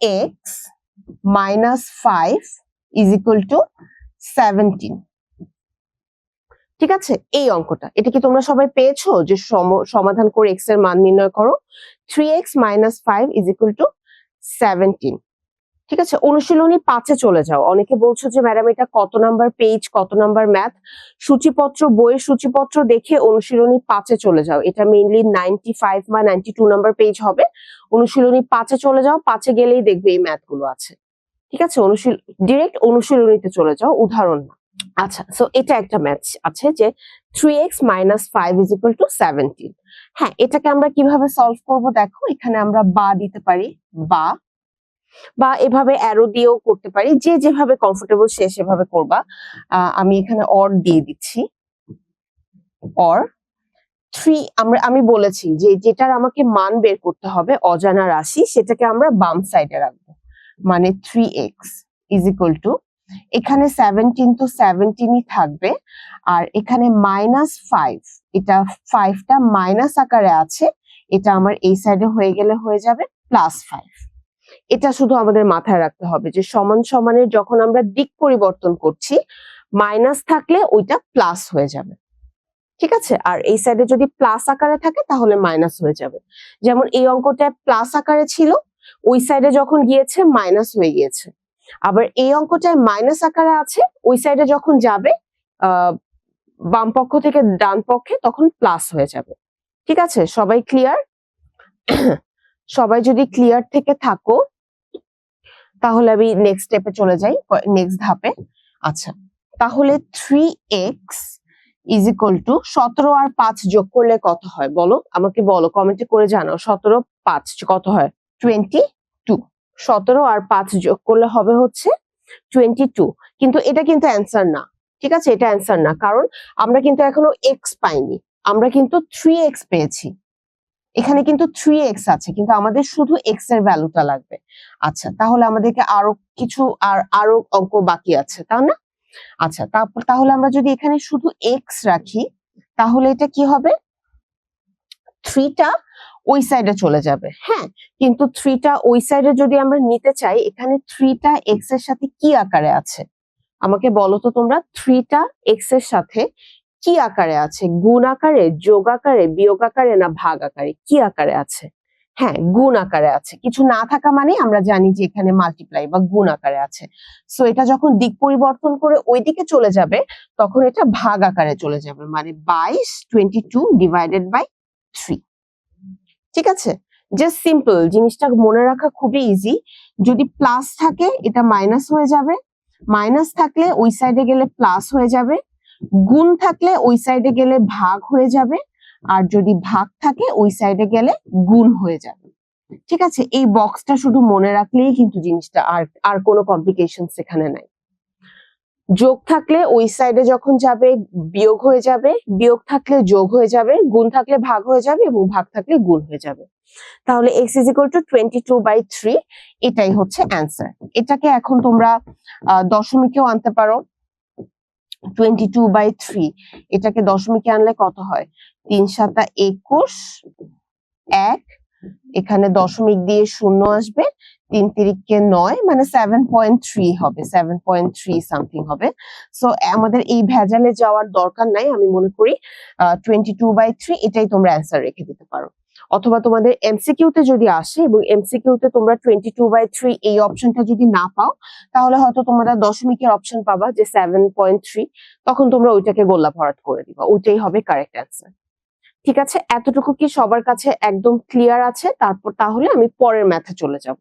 X minus five is equal to seventeen ঠিক আছে? এই অঙ্কটা। এটা কি তোমরা সবাই পেয়েছ? যে সম- সমাধান করে এক্সের মান নির্ণয় করো? Three x minus five equal to seventeen ঠিক আছে? অনুশীলনী পাঁচে চলে যাও। অনেকে বলছো যে, ম্যাডাম, এটা কত নাম্বার পেজ, কত নাম্বার ম্যাথ? সূচিপত্র, বইয়ের সূচিপত্র দেখে অনুশীলনী পাঁচে চলে যাও। এটা মেইনলি নাইনটি ফাইভ বা নাইনটি টু নাম্বার পেজ হবে। অনুশীলনী পাঁচে চলে যাও। পাঁচে গেলেই দেখবে এই ম্যাথগুলো আছে। ঠিক আছে? অনুশীল ডিরেক্ট অনুশীলনীতে চলে যাও। উদাহরণ না। আচ্ছা সো এটা একটা ম্যাথ আছে যে three x minus five is equal to seventeen হ্যাঁ এটাকে আমরা কীভাবে সলভ করব? দেখো, এখানে আমরা বা দিতে পারি। বা বা এভাবে অ্যারো দিয়েও করতে পারি। যে যেভাবে কমফোর্টেবল সে সেভাবে করবা। আমি এখানে অর দিয়ে দিচ্ছি। অর থ্রি আমরা, আমি বলেছি যে যেটার আমাকে মান বের করতে হবে অজানা রাশি, সেটাকে আমরা বাম সাইডে রাখব। মানে three x is equal to এখানে সেভেন্টিন তো সেভেন্টিনই থাকবে। আর এখানে মাইনাস ফাইভ এটা ফাইভটা মাইনাস আকারে আছে, এটা আমার এই সাইডে হয়ে গেলে হয়ে যাবে প্লাস ফাইভ এটা শুধু আমাদের মাথায় রাখতে হবে যে সমান সমানের যখন আমরা দিক পরিবর্তন করছি মাইনাস থাকলে ওইটা প্লাস হয়ে যাবে। ঠিক আছে? আর এই সাইডে যদি প্লাস আকারে থাকে তাহলে মাইনাস হয়ে যাবে। যেমন এই অঙ্কটা প্লাস আকারে ছিল, ওই সাইডে যখন গিয়েছে মাইনাস হয়ে গিয়েছে। আবার এই অঙ্কটায় মাইনাস আকারে আছে, ওই সাইডে যখন যাবে বাম পক্ষ থেকে ডান পক্ষে তখন প্লাস হয়ে যাবে। ঠিক আছে? সবাই ক্লিয়ার সবাই যদি ক্লিয়ার থেকে থাকো তাহলে আমি নেক্সট স্টেপে চলে যাই নেক্সট ধাপে। আচ্ছা তাহলে three x is equal to সতেরো আর পাঁচ যোগ করলে কত হয় বলো? আমাকে বলো কমেন্টে করে জানাও, সতেরো, পাঁচ কত হয়? টোয়েন্টি টু সতেরো আর পাঁচ যোগ করলে হবে হচ্ছে টোয়েন্টি টু কিন্তু এটা কিন্তু অ্যান্সার না, ঠিক আছে? এটা অ্যান্সার না, কারণ আমরা কিন্তু এখনও এক্স পাইনি। আমরা কিন্তু থ্রি এক্স পেয়েছি। এখানে কিন্তু থ্রি এক্স আছে, কিন্তু আমাদের শুধু এক্সের ভ্যালুটা লাগবে। আচ্ছা তাহলে আমাদেরকে আরও কিছু আর আরও অঙ্ক বাকি আছে, তাই না? আচ্ছা তারপর তাহলে আমরা যদি এখানে শুধু এক্স রাখি, তাহলে এটা কি হবে? থ্রিটা ওই সাইডে চলে যাবে হ্যাঁ? কিন্তু থ্রিটা ওই সাইডে যদি আমরা নিতে চাই, এখানে থ্রিটা এক্সের সাথে কি আকারে আছে? আমাকে বলো তো তোমরা থ্রিটা এক্সের সাথে কি আকারে আছে? গুণ আকারে, যোগ আকারে, বিয়োগ আকারে না ভাগ আকারে? কি আকারে আছে? হ্যাঁ গুণ আকারে আছে। কিছু না থাকা মানে আমরা জানি যে এখানে মাল্টিপ্লাই বা গুণ আকারে আছে। সো এটা যখন দিক পরিবর্তন করে ওইদিকে চলে যাবে, তখন এটা ভাগ আকারে চলে যাবে। মানে বাইশ twenty two divided by three ঠিক আছে? জাস্ট সিম্পল জিনিসটা মনে রাখা খুবই ইজি যদি প্লাস থাকে, এটা মাইনাস হয়ে যাবে। মাইনাস থাকলে ওই সাইডে গেলে প্লাস হয়ে যাবে। গুণ থাকলে ওই সাইডে গেলে ভাগ হয়ে যাবে, আর যদি ভাগ থাকে ওই সাইডে গেলে গুণ হয়ে যাবে। ঠিক আছে? এই বক্সটা শুধু মনে রাখলেই কিন্তু জিনিসটা আর আর কোনো কমপ্লিকেশন সেখানে নাই। যোগ থাকলে ওই সাইডে যখন যাবে, বিয়োগ হয়ে যাবে, বিয়োগ থাকলে যোগ হয়ে যাবে, গুণ থাকলে ভাগ হয়ে যাবে এবং ভাগ থাকলে গুণ হয়ে যাবে। তাহলে x is equal to twenty two by three এটাই হচ্ছে অ্যান্সার এটাকে এখন তোমরা দশমিকেও আনতে পারো। টোয়েন্টি টু বাই থ্রি এটাকে দশমিকে আনলে কত হয়? তিন সাতা একুশ, এক, এখানে দশমিক দিয়ে শূন্য আসবে, তিন তিরিককে নয় মানে সেভেন পয়েন্ট থ্রি হবে সেভেন পয়েন্ট থ্রি সামথিং হবে। সো আমাদের এই ভেজালে যাওয়ার দরকার নাই, আমি মনে করি টোয়েন্টি টু বাই থ্রি এটাই তোমরা অ্যান্সার রেখে দিতে পারো। অথবা তোমাদের এমসিকিউ তে যদি আসে এবং এমসিকিউ তে তোমরা টোয়েন্টি টু বাই থ্রি এই অপশনটা যদি না পাও, তাহলে হয়তো তোমরা দশমিকের অপশন পাবা যে সেভেন পয়েন্ট থ্রি তখন তোমরা ওইটাকে গোল্লা ভরাট করে দিবা। ওইটাই হবে কারেক্ট অ্যান্সার ঠিক আছে? এতটুকু কি সবার কাছে একদম ক্লিয়ার আছে? তারপর তাহলে আমি পরের ম্যাথে চলে যাব।